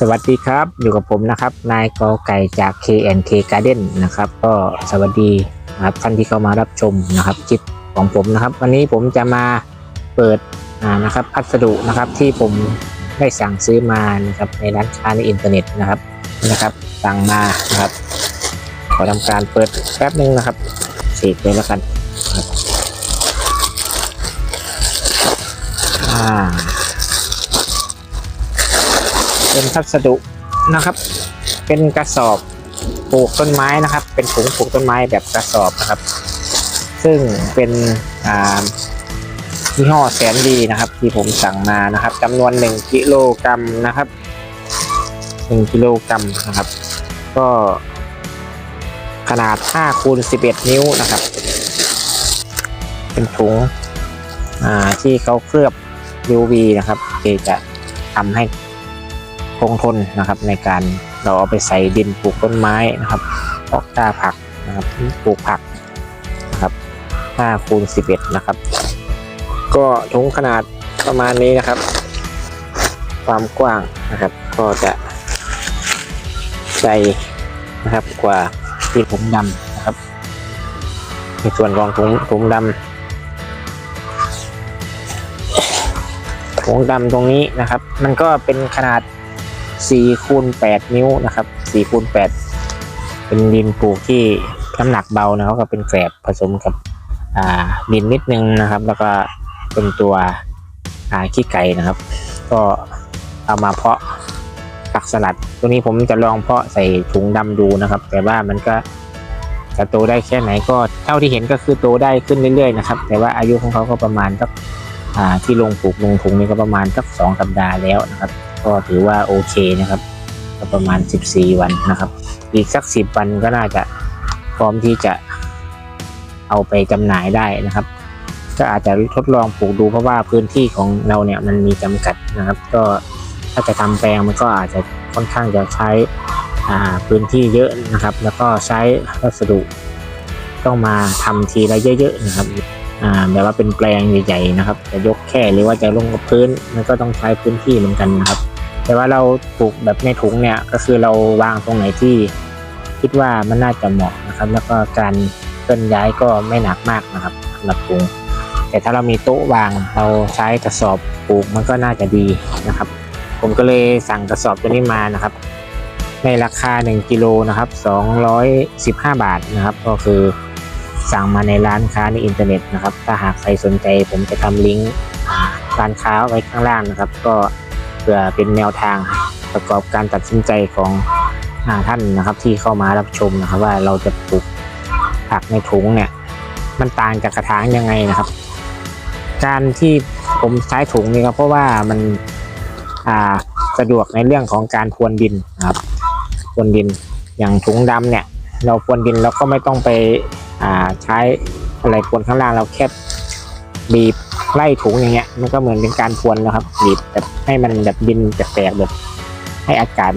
สวัสดีครับ อยู่กับผมนะครับ นายกอไก่จาก KNK Garden นะครับ ก็สวัสดีนะครับท่านที่เข้ามารับชมนะครับคลิปของผมนะครับ วันนี้ผมจะมาเปิดนะครับพัสดุนะครับที่ผมได้สั่งซื้อมานะครับในร้านค้าในอินเทอร์เน็ตนะครับนะครับ สั่งมานะครับ ขอทำการเปิดแป๊บนึงนะครับเสกเลยแล้วกันอ่า เป็นพัสดุนะครับ เป็นกระสอบปลูกต้นไม้นะครับ เป็นถุงปลูกต้นไม้แบบกระสอบนะครับ ซึ่งเป็นอ่ายี่ห้อแสนดีนะครับ ที่ผมสั่งมานะครับจำนวน 1กิโลกรัมนะครับ1กิโลกรัมนะครับ ก็ขนาด5คูณ11 นิ้วนะครับ เป็นถุงอ่าที่เขาเคลือบ UV นะครับที่จะทำให้ งทนนะครับ ในการเราเอาไปใส่ดินปลูกต้นไม้นะครับเพาะกล้าผักนะครับปลูกผักนะครับ5คูณ11 นะครับ ก็ถุงขนาดประมาณนี้นะครับ ความกว้างนะครับ ก็จะใหญ่นะครับกว่าที่ถุงดำนะครับ ในส่วนของถุงถุงดำถุงดำตรงนี้นะครับ มันก็เป็นขนาด 4คูณ8นิ้วนะครับ4คูณ8เป็นดินปลูกที่น้ำหนักเบานะครับก็เป็นแกลบผสมกับดินนิดนึงนะครับ แล้วก็เป็นตัวขี้ไก่นะครับ ก็เอามาเพาะผักสลัด ตัวนี้ผมจะลองเพาะใส่ถุงดำดูนะครับ แต่ว่ามันก็จะโตได้แค่ไหนก็เท่าที่เห็นก็คือโตได้ขึ้นเรื่อยๆนะครับ แต่ว่าอายุของเขาก็ประมาณสักที่ลงปลูกลงถุงนี่ก็ประมาณสักสองสัปดาห์แล้วนะครับ ก็ถือว่าโอเคนะครับ ก็ประมาณ 14 วันนะครับ อีกสัก 10 วันก็น่าจะพร้อมที่จะเอาไปจำหน่ายได้นะครับ ก็อาจจะทดลองปลูกดูเพราะว่าพื้นที่ของเราเนี่ยมันมีจำกัดนะครับ ก็ถ้าจะทำแปลงมันก็อาจจะค่อนข้างจะใช้พื้นที่เยอะนะครับ แล้วก็ใช้วัสดุต้องมาทำทีละเยอะๆนะครับแบบว่าเป็นแปลงใหญ่ๆนะครับ จะยกแค่หรือว่าจะลงกับพื้นมันก็ต้องใช้พื้นที่เหมือนกันนะครับ แต่ว่าเราปลูกแบบในถุงเนี่ยก็คือเราวางตรงไหนที่คิดว่ามันน่าจะเหมาะนะครับ แล้วก็การเคลื่อนย้ายก็ไม่หนักมากนะครับสำหรับถุงแต่ถ้าเรามีโต๊ะวางเราใช้กระสอบปลูกมันก็น่าจะดีนะครับ ผมก็เลยสั่งกระสอบตัวนี้มานะครับ ในราคา 1กิโลนะครับ 215 บาทนะครับ ก็คือสั่งมาในร้านค้าในอินเทอร์เน็ตนะครับ ถ้าหากใครสนใจผมจะทำลิงก์ร้านค้าไว้ข้างล่างนะครับ ก็ พื่อเป็นแนวทางประกอบการตัดสินใจของท่านนะครับ ที่เข้ามารับชมนะครับ ว่าเราจะปลูกผักในถุงเนี่ย มันต่างจากกระถางยังไงนะครับ การที่ผมใช้ถุงนี่ก็เพราะว่ามันสะดวกในเรื่องของการพรวนดินนะครับพรวนดินอย่างถุงดำเนี่ย เราพรวนดินเราก็ไม่ต้องไปใช้อะไรพรวนข้างล่างเราแค่บีบ ไล่ถุงอย่างเงี้ย มันก็เหมือนเป็นการพรวนนะครับบีบแบบให้มันแบบดินแตกๆแบบให้อากาศ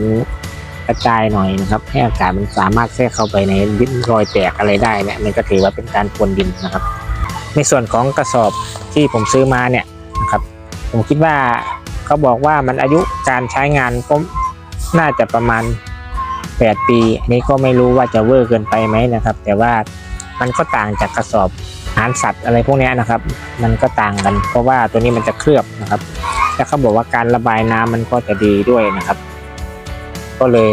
กระจายหน่อยนะครับ ให้อากาศมันสามารถแทรกเข้าไปในดินรอยแตกอะไรได้เนี่ยมันก็ถือว่าเป็นการพรวนดินนะครับ ในส่วนของกระสอบที่ผมซื้อมาเนี่ยนะครับ ผมคิดว่าเขาบอกว่ามันอายุการใช้งานก็น่าจะประมาณ 8 ปีอันนี้ก็ไม่รู้ว่าจะเวอร์เกินไปไหมนะครับ แต่ว่ามันก็ต่างจากกระสอบ อาหารสัตว์อะไรพวกนี้นะครับ มันก็ต่างกัน เพราะว่าตัวนี้มันจะเคลือบนะครับแล้วเขาบอกว่าการระบายน้ำมันก็จะดีด้วยนะครับ ก็เลย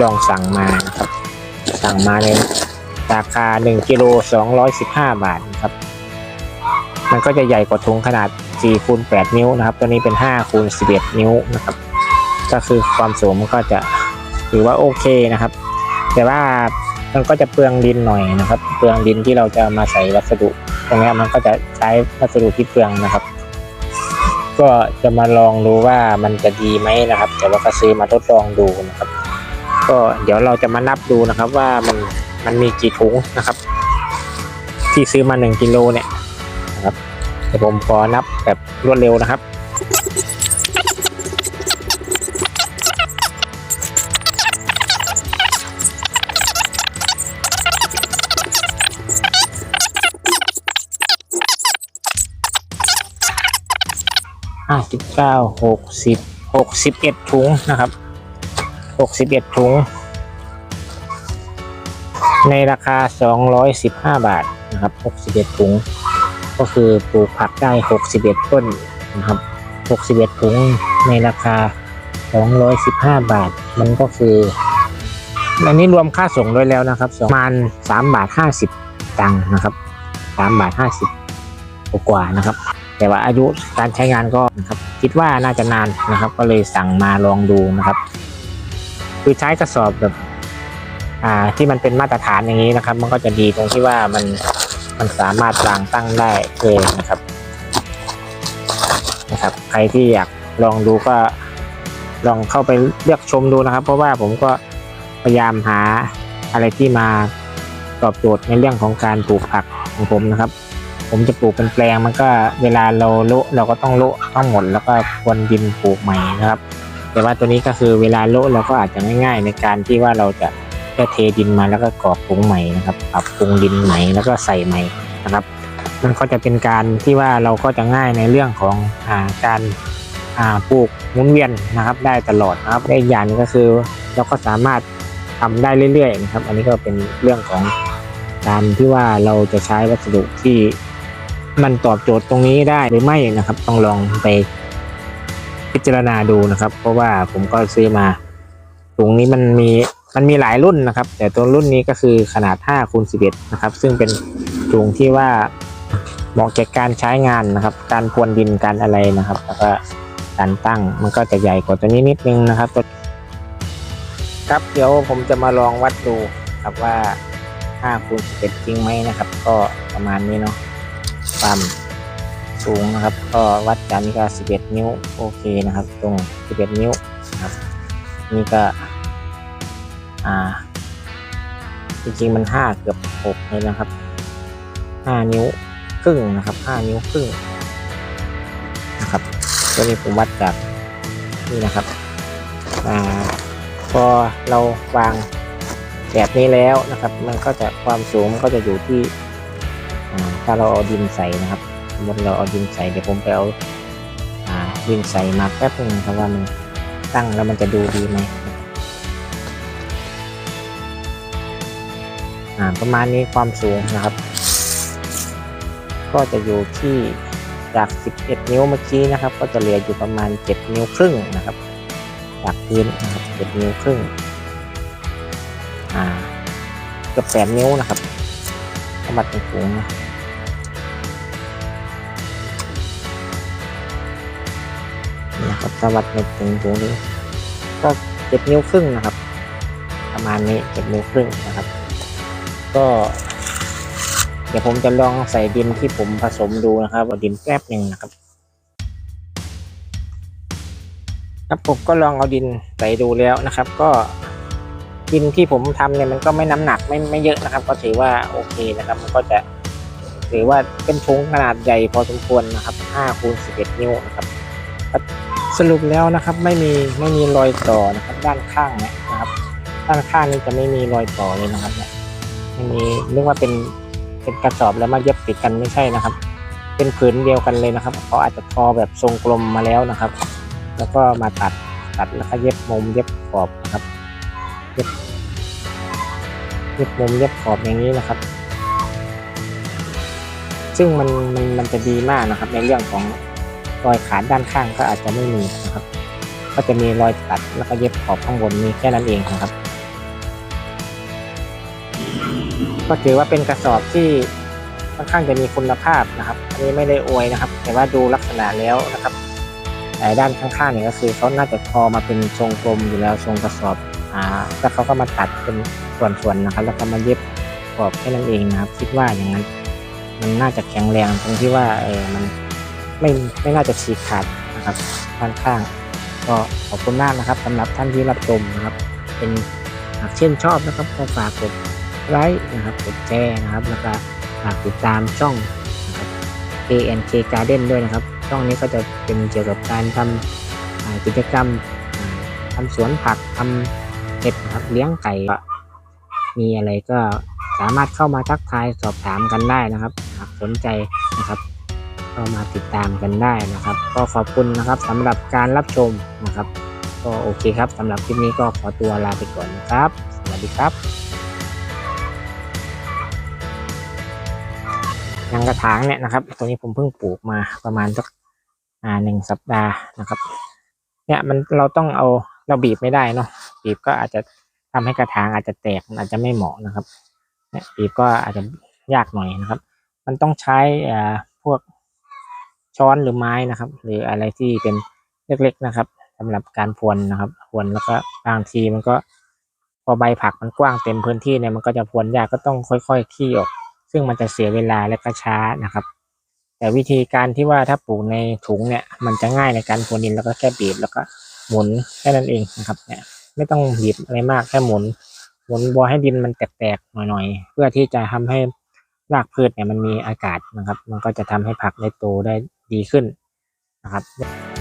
ลองสั่งมานะครับ สั่งมาในราคา1กิโล215 บาทนะครับ มันก็จะใหญ่กว่าถุงขนาด4คูณ8นิ้วนะครับ ตัวนี้เป็น5คูณ11 นิ้วนะครับ ก็คือความสูงมันก็จะถือว่าโอเคนะครับ แต่ว่ามันก็จะเปลืองดินหน่อยนะครับ เปลืองดินที่เราจะมาใส่วัสดุ ตรงนี้มันก็จะใช้วัสดุที่เปลืองนะครับ ก็จะมาลองดูว่ามันจะดีไหมนะครับ แต่ว่าก็ซื้อมาทดลองดูนะครับ ก็เดี๋ยวเราจะมานับดูนะครับว่ามันมันมีกี่ถุงนะครับ ที่ซื้อมา1กิโลเนี่ยนะครับเดี๋ยวผมขอนับแบบรวดเร็วนะครับ ห้าสิบเก้าหกสิบหกสิบเอ็ดถุงนะครับหกสิบเอ็ดถุง ในราคาสองร้อยสิบห้าบาทนะครับหกสิบเอ็ดถุง ก็คือปลูกผักได้หกสิบเอ็ดต้นนะครับหกสิบเอ็ดถุงในราคาสองร้อยสิบห้าบาท มันก็คืออันนี้รวมค่าส่งด้วยแล้วนะครับประมาณสามบาทห้าสิบตังค์นะครับสามบาทห้าสิบกว่าๆนะครับ แต่ว่าอายุการใช้งานก็นะครับคิดว่าน่าจะนานนะครับ ก็เลยสั่งมาลองดูนะครับ คือใช้กระสอบแบบอ่าที่มันเป็นมาตรฐานอย่างนี้นะครับ มันก็จะดีตรงที่ว่ามันมันสามารถวางตั้งได้เลยนะครับนะครับ ใครที่อยากลองดูก็ลองเข้าไปเลือกชมดูนะครับ เพราะว่าผมก็พยายามหาอะไรที่มาตอบโจทย์ในเรื่องของการปลูกผักของผมนะครับ ผมจะปลูกเป็นแปลงมันก็เวลาเราโละเราก็ต้องโละต้งหมดแล้วก็ควนดินปลูกใหม่นะครับ แต่ว่าตัวนี้ก็คือเวลาโละเราก็อาจจะง่ายๆในการที่ว่าเราจะแค่เทดินมาแล้วก็กรอกปรุงใหม่นะครับปรับปรุงดินใหม่แล้วก็ใส่ใหม่นะครับ มันก็จะเป็นการที่ว่าเราก็จะง่ายในเรื่องของอาการอาปลูกหมุนเวียนนะครับ ได้ตลอดนะครับและอย่างหนึงก็คือเราก็สามารถทำได้เรื่อยๆนะครับ อันนี้ก็เป็นเรื่องของการที่ว่าเราจะใช้วัสดุที่ มันตอบโจทย์ตรงนี้ได้หรือไม่นะครับ ต้องลองไปพิจารณาดูนะครับ เพราะว่าผมก็ซื้อมาถุงนี้มันมีมันมีหลายรุ่นนะครับ แต่ตัวรุ่นนี้ก็คือขนาด5คูณ11นะครับ ซึ่งเป็นถุงที่ว่าเหมาะแก่การใช้งานนะครับ การพรวนดินการอะไรนะครับแล้วก็การตั้งมันก็จะใหญ่กว่าตัวนี้นิดนึงนะครับครับเดี๋ยวผมจะมาลองวัดดูครับว่า5คูณ11จริงไหมนะครับ ก็ประมาณนี้เนาะ ความสูงนะครับ ก็วัดกันนี่ก็ 11 นิ้วโอเคนะครับ ตรง 11 นิ้วนะครับ นี่ก็ อ่า จริงๆมัน 5 เกือบ6เลยนะครับ 5 นิ้วครึ่งนะครับ 5 นิ้วครึ่งนะครับตัวนี้ผมวัดจากนี่นะครับอ่าพอเราวางแบบนี้แล้วนะครับ มันก็จะความสูงมันก็จะอยู่ที่ ถ้าเราเอาดินใส่นะครับสมมติเราเอาดินใส่เดี๋ยวผมไปเอาดินใส่มาแป๊บนึงครับว่ามันตั้งแล้วมันจะดูดีไหมอ่าประมาณนี้ความสูงนะครับ ก็จะอยู่ที่จาก 11 นิ้วเมื่อกี้นะครับ ก็จะเหลืออยู่ประมาณ 7 นิ้วครึ่งนะครับ จากพื้นนะครับ 7 นิ้วครึ่งอ่าเกือบ8นิ้วนะครับสมบัติสูงนะ นะครับสวัสดิ์ในถึงสูงนี้ ก็7นิ้วครึ่งนะครับ ประมาณนี้7นิ้วครึ่งนะครับ ก็ เดี๋ยวผมจะลองใส่ดินที่ผมผสมดูนะครับเอดินแป๊บหนึ่งนะครับครับผมก็ลองเอาดินใส่ดูแล้วนะครับ ก็ดินที่ผมทำเนี่ยมันก็ไม่น้ำหนักไม่ไม่เยอะนะครับ ก็ถือว่าโอเคนะครับ มันก็จะถือว่าเป็นถุงขนาดใหญ่พอสมควรนะครับ5คูณ11 นิ้วนะครับ สรุปแล้วนะครับไม่มีไม่มีรอยต่อนะครับด้านข้างเนี่ยนะครับ ด้านข้างนี่จะไม่มีรอยต่อเลยนะครับเนี่ยไม่มีเรียกว่าเป็นเป็นกระสอบแล้วมาเย็บติดกันไม่ใช่นะครับ เป็นผืนเดียวกันเลยนะครับเขาอาจจะทอแบบทรงกลมมาแล้วนะครับ แล้วก็มาตัดตัดแล้วก็เย็บมุมเย็บขอบนะครับเย็บเย็บมุมเย็บขอบอย่างนี้นะครับ ซึ่งมันมันมันจะดีมากนะครับในเรื่องของ รอยขาดด้านข้างก็อาจจะไม่มีนะครับ ก็จะมีรอยตัดแล้วก็เย็บขอบข้างบนมีแค่นั้นเองนะครับ ก็ถือว่าเป็นกระสอบที่ค่อนข้างจะมีคุณภาพนะครับ อันนี้ไม่ได้อวยนะครับ แต่ว่าดูลักษณะแล้วนะครับแต่ด้านข้างๆเนี่ยก็คือเขาน่าจะทอมาเป็นทรงกลมอยู่แล้วทรงกระสอบอ่าแล้วเขาก็มาตัดเป็นส่วนๆนะครับ แล้วก็มาเย็บขอบแค่นั้นเองนะครับ คิดว่าอย่างนั้น มันน่าจะแข็งแรงตรงที่ว่าเออมัน ไม่ไม่น่าจะฉีกขาดนะครับด้านข้าง ก็ขอบคุณมากนะครับสำหรับท่านที่รับชมนะครับ เป็นหากเช่นชอบนะครับก็ฝากกดไลค์นะครับกดแชร์นะครับ แล้วก็ฝากติดตามช่องนะครับ ANK Garden ด้วยนะครับ ช่องนี้ก็จะเป็นเกี่ยวกับการทำกิจกรรมทำสวนผักทำเห็ดนะครับเลี้ยงไก่มีอะไรก็สามารถเข้ามาทักทายสอบถามกันได้นะครับ หากสนใจนะครับ เข้ามาติดตามกันได้นะครับ ก็ขอบคุณนะครับสำหรับการรับชมนะครับ ก็โอเคครับสำหรับคลิปนี้ก็ขอตัวลาไปก่อนนะครับ สวัสดีครับยางกระถางเนี่ยนะครับ ตัวนี้ผมเพิ่งปลูกมาประมาณสักอ่าหนึ่งสัปดาห์นะครับ เนี่ยมันเราต้องเอาเราบีบไม่ได้เนาะบีบก็อาจจะทำให้กระถางอาจจะแตกอาจจะไม่เหมาะนะครับเนี่ยบีบก็อาจจะยากหน่อยนะครับ มันต้องใช้อ่าพวก ช้อนหรือไม้นะครับ หรืออะไรที่เป็นเล็กๆนะครับสำหรับการพวนนะครับพวนแล้วก็บางทีมันก็พอใบผักมันกว้างเต็มพื้นที่เนี่ยมันก็จะพวนยากก็ต้องค่อยๆขี้ออก ซึ่งมันจะเสียเวลาและก็ช้านะครับ แต่วิธีการที่ว่าถ้าปลูกในถุงเนี่ยมันจะง่ายในการพวนดินแล้วก็แค่บีบแล้วก็หมุนแค่นั้นเองนะครับเนี่ยไม่ต้องบีบอะไรมากแค่หมุนหมุนบอให้ดินมันแตกๆหน่อยๆ เพื่อที่จะทำให้รากพืชเนี่ยมันมีอากาศนะครับ มันก็จะทำให้ผักได้โตได้ ดีขึ้นนะครับ